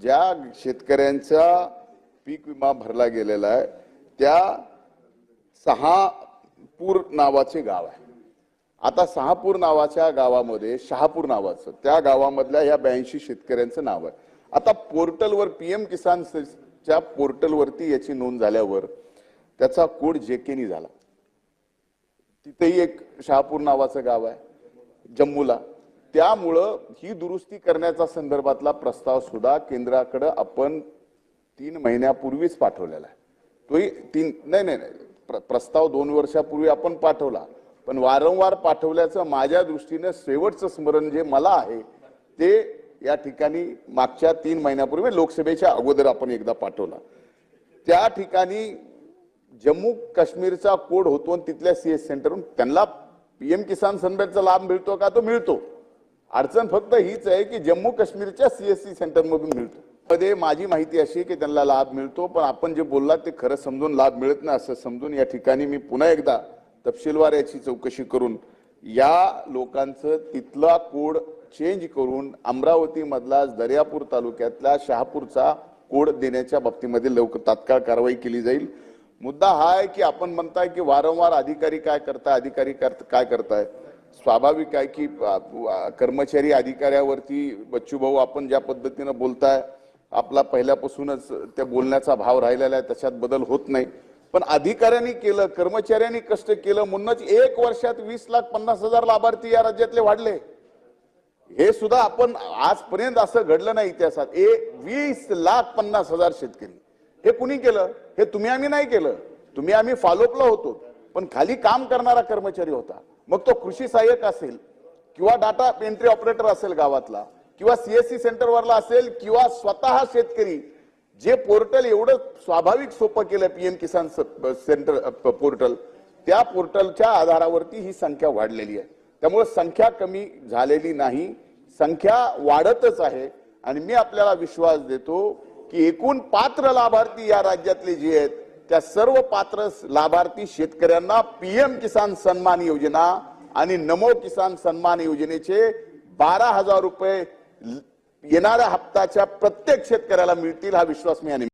ज्या शेतकऱ्यांचा पीक विमा भरला गेलेला आहे त्या सहापूर नावाचे गाव आहे. आता सहापूर नावाच्या गावामध्ये शहापूर नावाचं त्या गावामधल्या ह्या ब्याऐंशी शेतकऱ्यांचं नाव आहे. आता पोर्टलवर पीएम किसान किसानच्या च्या पोर्टलवरती याची नोंद झाल्यावर त्याचा कोड जेकेनी झाला. तिथेही एक शहापूर नावाचं गाव आहे जम्मूला. त्यामुळं ही दुरुस्ती करण्याचा संदर्भातला प्रस्ताव सुद्धा केंद्राकडं आपण तीन महिन्यापूर्वीच पाठवलेला आहे. तोही तीन नाही नाही नाही. प्र- प्रस्ताव दोन वर्षापूर्वी आपण पाठवला. पण वारंवार पाठवल्याचं माझ्या दृष्टीनं शेवटचं स्मरण जे मला आहे ते या ठिकाणी मागच्या तीन महिन्यापूर्वी लोकसभेच्या अगोदर आपण एकदा पाठवला. त्या ठिकाणी जम्मू काश्मीरचा कोड होतो आणि तिथल्या सी एस सेंटरहून त्यांना पीएम किसान सन्मानचा लाभ मिळतो का? तो मिळतो. अडचण फक्त हीच आहे की जम्मू काश्मीरच्या सीएससी सेंटरमधून मिळतो. मध्ये माझी माहिती अशी आहे की त्यांना लाभ मिळतो पण आपण जे बोललात ते खरं समजून लाभ मिळत नाही असं समजून या ठिकाणी मी पुन्हा एकदा तपशीलवार याची चौकशी करून या लोकांचं तिथला कोड चेंज करून अमरावतीमधला दर्यापूर तालुक्यातला शहापूरचा कोड देण्याच्या बाबतीमध्ये लवकर तात्काळ कारवाई केली जाईल. मुद्दा हा आहे की आपण म्हणताय की वारंवार अधिकारी काय करताय अधिकारी कर- काय करताय? स्वाभाविक आहे की कर्मचारी अधिकाऱ्यावरती बच्चू भाऊ आपण ज्या पद्धतीनं बोलताय आपला पहिल्यापासूनच त्या बोलण्याचा भाव राहिलेला आहे त्याच्यात बदल होत नाही. पण अधिकाऱ्यांनी केलं कर्मचाऱ्यांनी कष्ट केलं म्हणूनच एक वर्षात वीस लाख पन्नास हजार लाभार्थी या राज्यातले वाढले. हे सुद्धा आपण आजपर्यंत असं घडलं नाही इतिहासात. ए वीस लाख पन्नास हजार शेतकरी. हे कुणी केलं? हे तुम्ही आम्ही नाही केलं. तुम्ही आम्ही फॉलोअपला होतो. पण खाली काम करणारा कर्मचारी होता. मग तो कृषी सहाय्यक असेल किंवा डाटा एंट्री ऑपरेटर असेल गावातला किंवा सीएससी सेंटरवरला असेल किंवा स्वतः शेतकरी जे पोर्टल एवढं स्वाभाविक सोपं केलं पीएम किसान स- सेंटर पोर्टल त्या पोर्टलच्या आधारावरती ही संख्या वाढलेली आहे. त्यामुळे संख्या कमी झालेली नाही संख्या वाढतच आहे आणि मी आपल्याला विश्वास देतो की एकूण पात्र लाभार्थी या राज्यातले जे आहेत त्या सर्व पात्र लाभार्थी शेतकऱ्यांना पीएम किसान सन्मान योजना आणि नमो किसान सन्मान योजनेचे बारा हजार रुपये येणाऱ्या हप्त्याच्या प्रत्येक शेतकऱ्याला मिळतील हा विश्वास मी या